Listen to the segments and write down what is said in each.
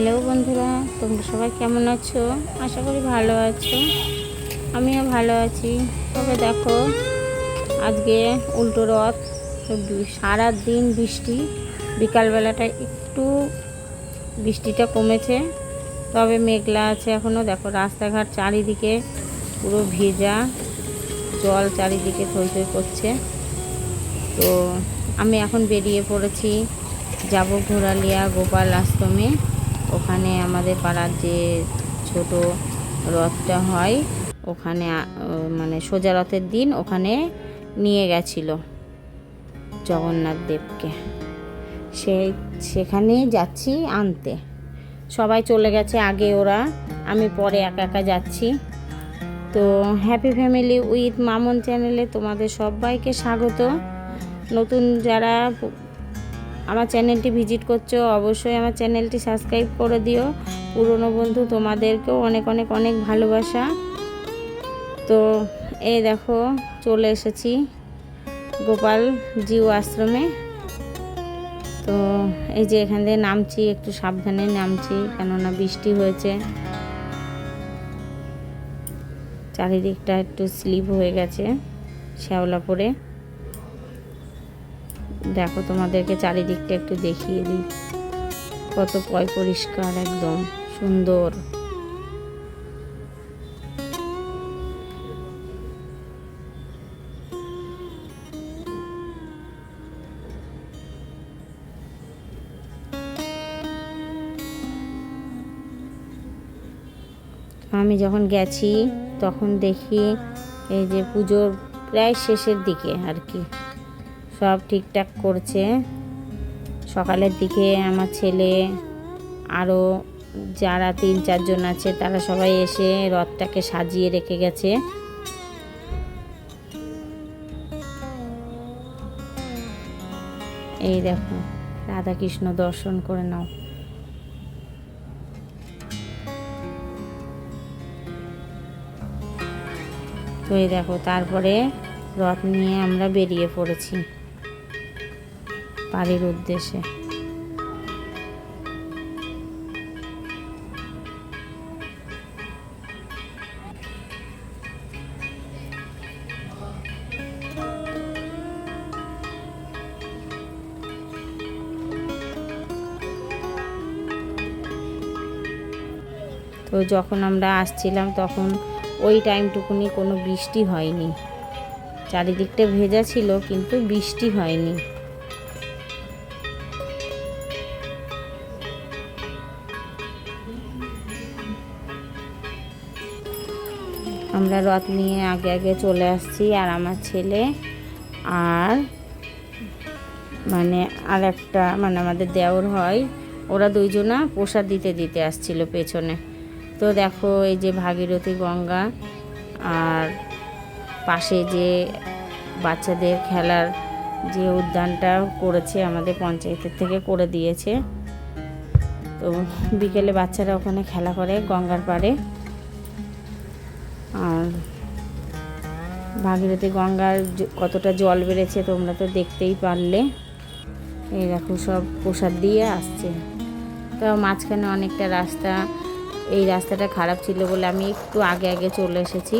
Hello বন্ধুরা, তোমরা সবাই কেমন আছো? আশা করি ভালো আছো। আমিও ভালো আছি। তবে দেখো, আজকে উল্টো রথ সারা দিন বৃষ্টি, বিকালবেলাটা একটু বৃষ্টিটা কমেছে, তবে মেঘলা আছে এখনও দেখো, রাস্তাঘাট চারিদিকে পুরো ভেজা, জল চারিদিকে থই থই করছে। তো আমি এখন বেরিয়ে পড়েছি, যাব ঘোরালিয়া গোপাল আশ্রমে। ওখানে আমাদের পাড়ার যে ছোট রথটা হয়, ওখানে মানে সোজা রথের দিন ওখানে নিয়ে গেছিল জগন্নাথ দেবকে। সেই সেখানে যাচ্ছি আনতে। সবাই চলে গেছে আগে ওরা, আমি পরে একা একা যাচ্ছি। তো হ্যাপি ফ্যামিলি উইথ মামন চ্যানেলে তোমাদের সবাইকে স্বাগত। নতুন যারা আমার চ্যানেলটি ভিজিট করছ অবশ্যই আমার চ্যানেলটি সাবস্ক্রাইব করে দিও। পুরনো বন্ধু তোমাদেরকেও অনেক অনেক অনেক ভালোবাসা। তো এই দেখো, চলে এসেছি গোপাল জিও আশ্রমে। তো এই যে এখান থেকে নামছি, একটু সাবধানে নামছি, কেননা বৃষ্টি হয়েছে। চারিদিকটা একটু স্লিপ হয়ে গেছে, শ্যাওলা পড়ে। দেখো, তোমাদেরকে চারিদিকটা একটু দেখিয়ে দিই। কত পয় পরিষ্কার একদম, সুন্দর। আমি যখন গেছি, তখন দেখি এই যে পুজোর প্রায় শেষের দিকে আর কি। সব ঠিকঠাক করছে। সকালের দিকে আমার ছেলে আরও যারা তিন চারজন আছে, তারা সবাই এসে রথটাকে সাজিয়ে রেখে গেছে। এই দেখো, রাধাকৃষ্ণ দর্শন করে নাও। তো এই দেখো, তারপরে রথ নিয়ে আমরা বেরিয়ে পড়েছি। বাড়ির উদ্দেশ্যে। তো যখন আমরা আসছিলাম, তখন ওই টাইমটুকুনি কোনো বৃষ্টি হয়নি। চারিদিকটা ভেজা ছিল, কিন্তু বৃষ্টি হয়নি। আমরা রথ নিয়ে আগে আগে চলে আসছি আর আমার ছেলে আর মানে আর একটা মানে আমাদের দেওর হয়। ওরা দুইজনা প্রসাদ দিতে দিতে আসছিল পেছনে। তো দেখো এই যে ভাগীরথী গঙ্গা আর পাশে যে বাচ্চাদের খেলার যে উদ্যানটা করেছে আমাদের পঞ্চায়েতের থেকে করে দিয়েছে। তো বিকেলে বাচ্চারা ওখানে খেলা করে গঙ্গার পাড়ে। আর ভাগীরথী গঙ্গার কতটা জল বেড়েছে তোমরা তো দেখতেই পারলে। এই দেখো সব প্রসাদ দিয়ে আসছে। তো মাঝখানে অনেকটা রাস্তা, এই রাস্তাটা খারাপ ছিল বলে আমি একটু আগে আগে চলে এসেছি।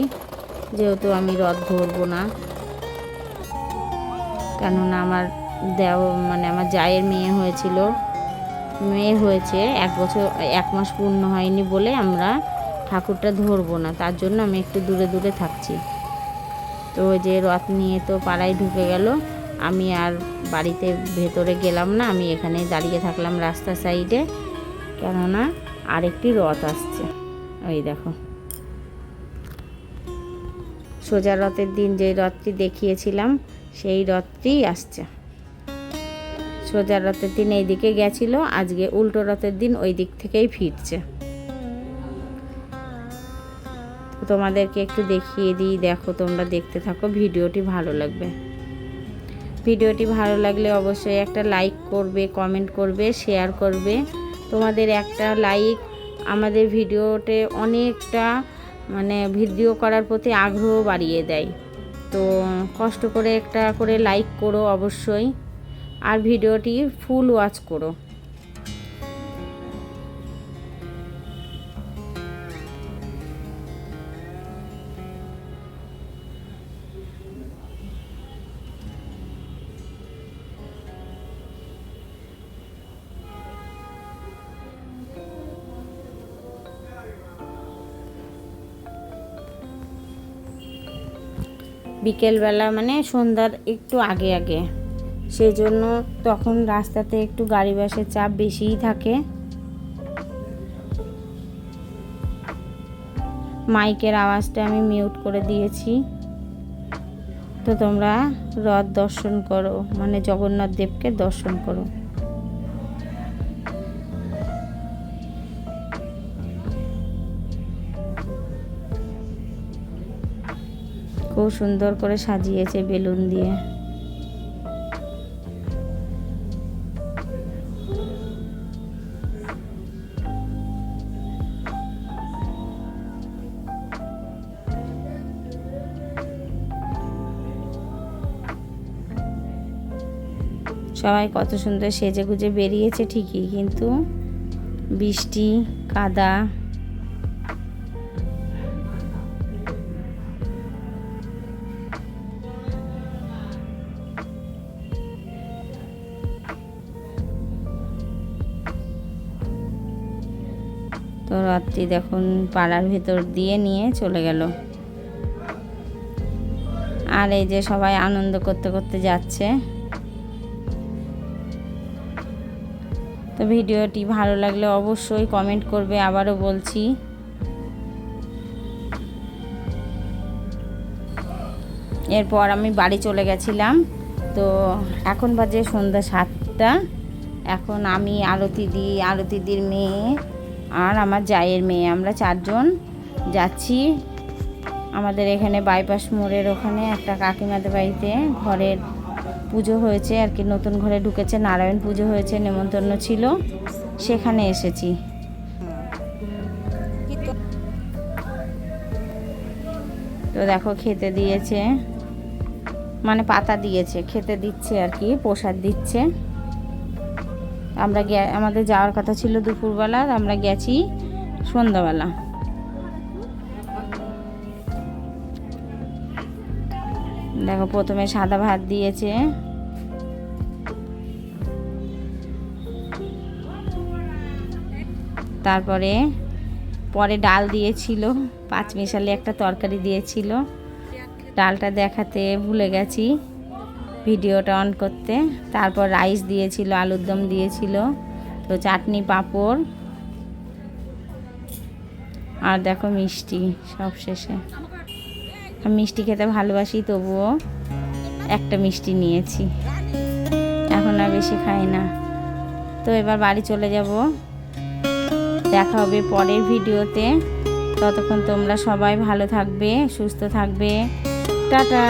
যেহেতু আমি রথ ধরবো না। কেননা আমার দেও মানে আমার জায়ের মেয়ে হয়েছিল। মেয়ে হয়েছে, এক বছর, এক মাস পূর্ণ হয়নি বলে আমরা ঠাকুরটা ধরবো না, তার জন্য আমি একটু দূরে দূরে থাকছি। তো যে রথ নিয়ে তো পাড়ায় ঢুকে গেল, আমি আর বাড়িতে ভেতরে গেলাম না, আমি এখানেই দাঁড়িয়ে থাকলাম রাস্তা সাইডে কেননা আরেকটি রথ আসছে। ওই দেখো। সোজা রথের দিন যে রথটি দেখিয়েছিলাম, সেই রথটি আসছে। সোজা রথের দিন এই দিকে গেছিল, আজকে উল্টো রথের দিন ওই দিক থেকেই ফিরছে। তোমাদেরকে একটু দেখিয়ে দিই। দেখো, তোমরা দেখতে থাকো, ভিডিওটি ভালো লাগবে। ভিডিওটি ভালো লাগলে অবশ্যই একটা লাইক করবে, কমেন্ট করবে, শেয়ার করবে। তোমাদের একটা লাইক আমাদের ভিডিওতে অনেকটা মানে ভিডিও করার প্রতি আগ্রহ বাড়িয়ে দেয়। তো কষ্ট করে একটা করে লাইক করো অবশ্যই। আর ভিডিওটি ফুল ওয়াচ করো। বিকেলবেলা মানে সন্ধ্যার একটু আগে আগে। সেই জন্য তখন রাস্তাতে একটু গাড়ি বাসের চাপ বেশিই থাকে। মাইকের আওয়াজটা আমি মিউট করে দিয়েছি। তো তোমরা রথ দর্শন করো মানে জগন্নাথ দেবকে দর্শন করো। খুব সুন্দর করে সাজিয়েছে বেলুন দিয়ে। সবাই কত সুন্দর সেজে গুজে বেরিয়েছে ঠিকই, কিন্তু বৃষ্টি, কাদা রাত্রি দেখুন পাড়ার ভেতর দিয়ে নিয়ে চলে গেল। আর এই যে সবাই আনন্দ করতে করতে যাচ্ছে। তো ভিডিওটি ভালো লাগলে অবশ্যই কমেন্ট করবে, আবারও বলছি। এরপর আমি বাড়ি চলে গেছিলাম। তো এখন বাজে সন্ধ্যা সাতটা। এখন আমি আরতি দি, আরতি দির মেয়ে আর আমার জায়ের মেয়ে। আমরা চারজন যাচ্ছি আমাদের এখানে বাইপাস মোড়ের ওখানে। একটা কাকিমাদের বাড়িতে ঘরের পুজো হয়েছে আর কি। নতুন ঘরে ঢুকেছে, নারায়ণ পুজো হয়েছে, নেমন্তন্ন ছিল। সেখানে এসেছি। তো দেখো, খেতে দিয়েছে মানে পাতা দিয়েছে, খেতে দিচ্ছে আর কি, প্রসাদ দিচ্ছে। আমরা আমাদের যাওয়ার কথা ছিল দুপুরবেলা আমরা গেছি সন্ধ্যাবেলা। দেখো, প্রথমে সাদা ভাত দিয়েছে। তারপরে, পরে ডাল দিয়েছিল, পাঁচ মিশালি একটা তরকারি দিয়েছিল। ডালটা দেখাতে ভুলে গেছি। ভিডিওটা অন করতে। তারপর রাইস দিয়েছিল, আলুর দম দিয়েছিল, তো চাটনি, পাঁপড়, আর দেখো মিষ্টি সব শেষে। আমি মিষ্টি খেতে ভালোবাসি, তবুও একটা মিষ্টি নিয়েছি। এখন আর বেশি খাই না। তো এবার বাড়ি চলে যাব। দেখা হবে পরের ভিডিওতে। ততক্ষণ তোমরা সবাই ভালো থাকবে, সুস্থ থাকবে। টাটা!